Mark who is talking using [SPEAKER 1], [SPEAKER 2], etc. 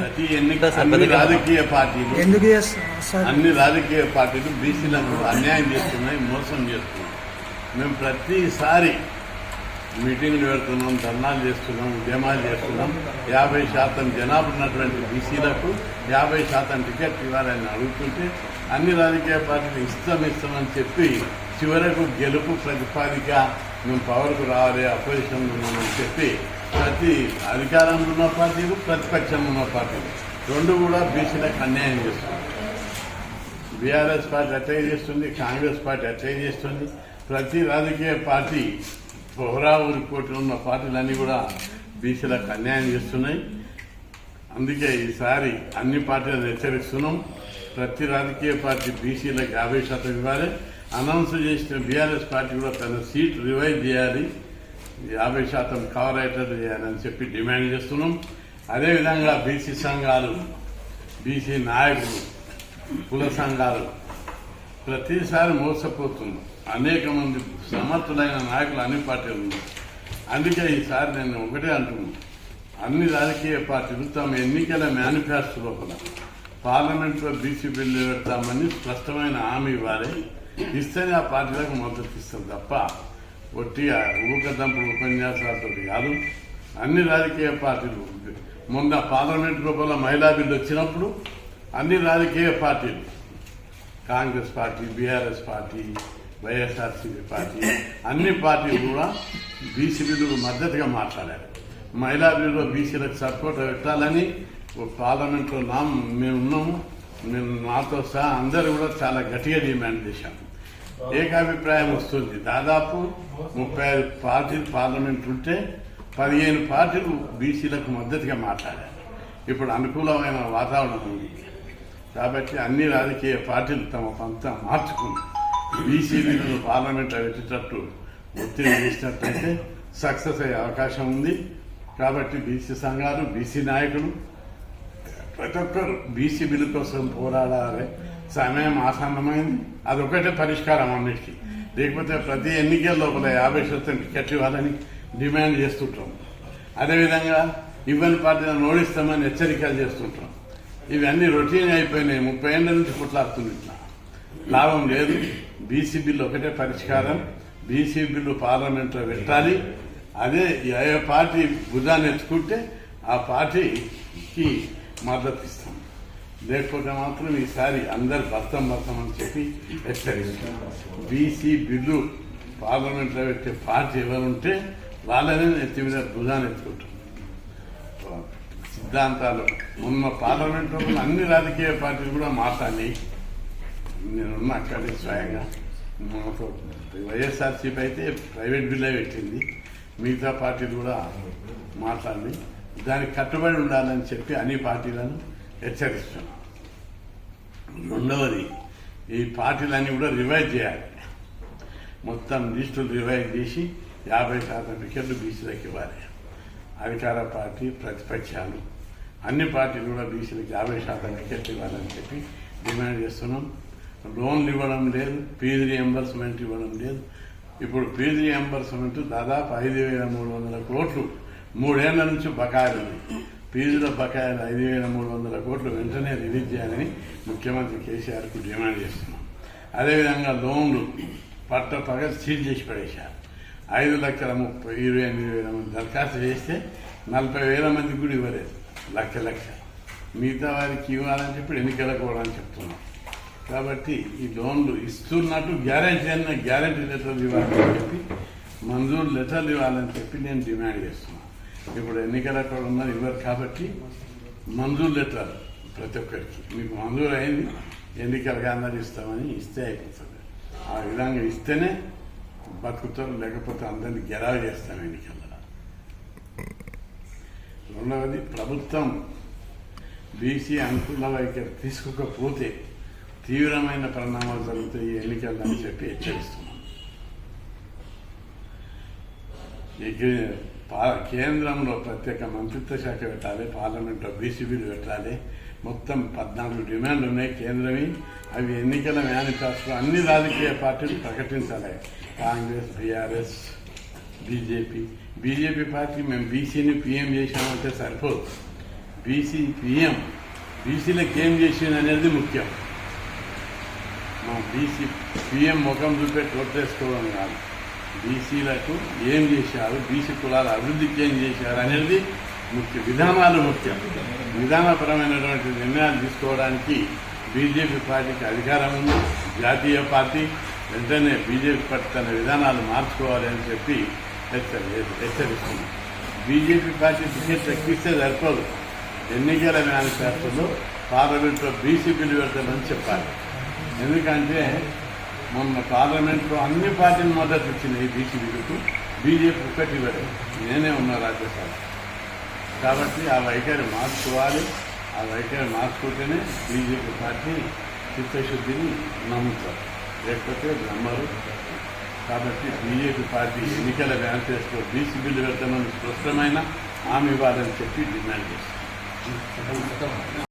[SPEAKER 1] ప్రతి ఎన్నిక అన్ని రాజకీయ పార్టీలు.
[SPEAKER 2] ఎందుకు
[SPEAKER 1] అన్ని రాజకీయ పార్టీలు బీసీలకు అన్యాయం చేస్తున్నాయి మోసం చేస్తున్నాయి. మేము ప్రతిసారి మీటింగ్లు పెడుతున్నాం ధర్నాలు చేస్తున్నాం ఉద్యమాలు చేస్తున్నాం. యాభై శాతం జనాభా ఉన్నటువంటి బీసీలకు యాభై శాతం టికెట్ ఇవ్వాలని అడుగుతుంటే అన్ని రాజకీయ పార్టీలు ఇస్తాం ఇస్తామని చెప్పి చివరకు గెలుపు ప్రతిపాదిక మేము పవర్కు రావాలి అపోజిషన్లో ఉన్నామని చెప్పి ప్రతి అధికారంలో ఉన్న పార్టీలు ప్రతిపక్షంలో ఉన్న పార్టీలు. రెండు కూడా బీసీలకు అన్యాయం చేస్తుంది. బీఆర్ఎస్ పార్టీ అటాక్ చేస్తుంది కాంగ్రెస్ పార్టీ అటాక్ చేస్తుంది. ప్రతి రాజకీయ పార్టీ పొహరా ఊరిపోటీ ఉన్న పార్టీలన్నీ కూడా బీసీలకు అన్యాయం చేస్తున్నాయి. అందుకే ఈసారి అన్ని పార్టీలను హెచ్చరిస్తున్నాం. ప్రతి రాజకీయ పార్టీ బీసీలకు యాభై శాతం ఇవ్వాలి. అనౌన్స్ చేసిన బీఆర్ఎస్ పార్టీ కూడా తన సీట్ రివైజ్ చేయాలి. యాభై శాతం కవర్ అయ్యేటట్టు చేయాలని చెప్పి డిమాండ్ చేస్తున్నాం. అదేవిధంగా బీసీ సంఘాలు బీసీ నాయకులు కుల సంఘాలు ప్రతిసారి మోసపోతున్నాం అనేక మంది సమర్థులైన నాయకులు అన్ని పార్టీలు అందుకే ఈసారి నేను ఒకటే అంటున్నాను అన్ని రాజకీయ పార్టీలు తమ ఎన్నికల మేనిఫెస్టో లోపల పార్లమెంట్లో బీసీ బిల్లు పెడతామని స్పష్టమైన హామీ ఇవ్వాలి. ఇస్తేనే ఆ పార్టీలకు మద్దతు ఇస్తారు తప్ప ఒట్టిగా ఊకదంపుడు ఉపన్యాసాలతో కాదు అన్ని రాజకీయ పార్టీలు మొన్న పార్లమెంట్ లోపల మహిళా బిల్లు వచ్చినప్పుడు అన్ని రాజకీయ పార్టీలు Congress party BRS party YSRCP party అన్ని పార్టీలు కూడా బీసీ బిల్లుకు మద్దతుగా మాట్లాడారు. మహిళా బిల్లులో బీసీలకు సపోర్ట్ పెట్టాలని పార్లమెంట్లో నా మేము ఉన్నాము. మేము నాతో సహా అందరూ కూడా చాలా గట్టిగా డిమాండ్ చేశాము. ఏకాభిప్రాయం వస్తుంది. దాదాపు ముప్పై ఐదు పార్టీలు పార్లమెంట్ ఉంటే పదిహేను పార్టీలు బీసీలకు మద్దతుగా మాట్లాడారు. ఇప్పుడు అనుకూలమైన వాతావరణం ఉంది. కాబట్టి అన్ని రాజకీయ పార్టీలు తమ పంత మార్చుకుని బీసీ బిల్లులు పార్లమెంట్లో పెట్టేటట్టు ఒత్తిడి చేసినట్లయితే సక్సెస్ అయ్యే అవకాశం ఉంది. కాబట్టి బీసీ సంఘాలు బీసీ నాయకులు ప్రతి ఒక్కరు బీసీ బిల్లు కోసం పోరాడాలి. సమయం ఆసన్నమైంది. అదొకటే పరిష్కారం అన్నిటికీ. లేకపోతే ప్రతి ఎన్నికల లోపల యాభై శాతం టికెట్ ఇవ్వాలని డిమాండ్ చేస్తుంటాం. అదేవిధంగా ఇవ్వని పార్టీలను ఓడిస్తామని హెచ్చరికలు చేస్తుంటాం. ఇవన్నీ రొటీన్ అయిపోయినాయి. ముప్పై ఏళ్ళ నుంచి కొట్లాడుతుంది ఇట్లా. లాభం లేదు. బీసీ బిల్లు ఒకటే పరిష్కారం. బీసీ బిల్లు పార్లమెంట్లో పెట్టాలి. అదే ఏ పార్టీ భుజాన్ని ఎత్తుకుంటే ఆ పార్టీకి మద్దతు ఇస్తాం. లేకపోతే మాత్రం ఈసారి అందరు భర్తం భర్తం అని చెప్పి హెచ్చరిస్తాం బీసీ బిల్లు పార్లమెంట్లో పెట్టే పార్టీ ఎవరుంటే వాళ్ళనే ఎత్తి మీద భుజాన్ని ఎత్తుకుంటాం సిద్ధాంతాలు. మొన్న పార్లమెంట్లో అన్ని రాజకీయ పార్టీలు కూడా మాట్లాడి నేనున్న అక్కడే స్వయంగా. మనతో వైఎస్ఆర్సీపీ అయితే ప్రైవేట్ బిల్లే పెట్టింది. మిగతా పార్టీలు కూడా మాట్లాడి దానికి కట్టుబడి ఉండాలని చెప్పి అన్ని పార్టీలను హెచ్చరిస్తున్నాం. రెండవది ఈ పార్టీలన్నీ కూడా రివైజ్ చేయాలి. మొత్తం లిస్టులు రివైజ్ చేసి యాభై శాతం టికెట్లు బీసీలకు ఇవ్వాలి. అధికార పార్టీ ప్రతిపక్షాలు. అన్ని పార్టీలు కూడా బీసీలకు యాభై శాతం టికెట్లు ఇవ్వాలని చెప్పి డిమాండ్ చేస్తున్నాం. లోన్లు ఇవ్వడం లేదు ఫీజు రియంబర్స్మెంట్ ఇవ్వడం లేదు. ఇప్పుడు ఫీజు రియంబర్స్మెంట్ దాదాపు ఐదు వేల మూడు వందల కోట్లు మూడేళ్ళ నుంచి బకాయిలు ఉన్నాయి. ఫీజుల బకాయిలు ఐదు వేల మూడు వందల కోట్లు వెంటనే రిలీజ్ చేయాలని ముఖ్యమంత్రి కేసీఆర్కు డిమాండ్ చేస్తున్నాం. అదేవిధంగా లోన్లు పట్ట పగ సీల్ చేసి పడేశారు. ఐదు లక్షల ముప్పై ఇరవై ఎనిమిది వేల మంది దరఖాస్తు చేస్తే నలభై వేల మందికి కూడా ఇవ్వలేదు. లక్ష లక్ష. మిగతా వారికి ఇవ్వాలని చెప్పి ఎన్నికలకు కూడా అని చెప్తున్నాం. కాబట్టి ఈ లోన్లు ఇస్తున్నట్టు గ్యారెంటీ అయిన గ్యారెంటీ లెటర్లు ఇవ్వాలని చెప్పి మంజూరు లెటర్లు ఇవ్వాలని చెప్పి నేను డిమాండ్ చేస్తున్నాను. ఇప్పుడు ఎన్నికల కూడా ఉన్నారు ఇవ్వరు కాబట్టి మంజూరు లెటర్ ప్రతి ఒక్కరికి. మీకు మంజూరు అయింది ఎన్నికలకు అందరు ఇస్తామని ఇస్తే అయిపోతుంది. ఆ విధంగా ఇస్తేనే బతుకుతారు లేకపోతే అందరినీ గెరావ్ చేస్తాం ఎన్నికల్లో. రెండవది ప్రభుత్వం బీసీ అనుకూల వైఖరి తీసుకోకపోతే తీవ్రమైన పరిణామాలు జరుగుతాయి ఈ ఎన్నికల్లో అని చెప్పి హెచ్చరిస్తున్నాం. కేంద్రంలో ప్రత్యేక మంత్రిత్వ శాఖ పెట్టాలి పార్లమెంట్లో బీసీబీలు పెట్టాలి. మొత్తం పద్నాలుగు డిమాండ్లు ఉన్నాయి కేంద్రమే. అవి ఎన్నికల మేనిఫెస్టో అన్ని రాజకీయ పార్టీలు ప్రకటించాలి. Congress BRS BJP. BJP party మేము బీసీని పీఎం చేశామంటే సరిపోదు. బీసీ పీఎం బీసీలకు ఏం చేసింది అనేది ముఖ్యం. మా బీసీ పీఎం ముఖం చూపెట్టి ఓటేసుకోవడం కాదు. బీసీలకు ఏం చేశారు? బీసీ కులాల అభివృద్ధికి ఏం చేశారు అనేది ముఖ్య విధానాలు ముఖ్యం. విధానపరమైనటువంటి నిర్ణయాలు తీసుకోవడానికి బీజేపీ పార్టీకి అధికారం ఉంది. జాతీయ పార్టీ వెంటనే బీజేపీ పార్టీ తన విధానాలు మార్చుకోవాలి అని చెప్పి హెచ్చరిస్తుంది. బీజేపీ పార్టీ టికెట్ ఎక్కిస్తే సరిపోదు. ఎన్నికల మేనిఫెస్టోలో పార్లమెంట్లో బీసీ బిల్లు పెడతామని చెప్పాలి. ఎందుకంటే మొన్న పార్లమెంట్లో అన్ని పార్టీలు మద్దతు ఇచ్చినాయి బీసీ బిల్లుకు బీజేపీ ఒక్కటి ఇవ్వలేదు. నేనే ఉన్నా రాజ్యసభ. కాబట్టి ఆ వైఖరి మార్చుకోవాలి. ఆ వైఖరి మార్చుకుంటేనే బీజేపీ పార్టీ చిత్తశుద్ధిని నమ్ముతారు. లేకపోతే నమ్మరు. కాబట్టి బీజేపీ పార్టీ ఎన్నికల మేనిఫెస్టో బీసీ బిల్లు పెడతామని స్పష్టమైన హామీ ఇవ్వాలని చెప్పి డిమాండ్ చేస్తారు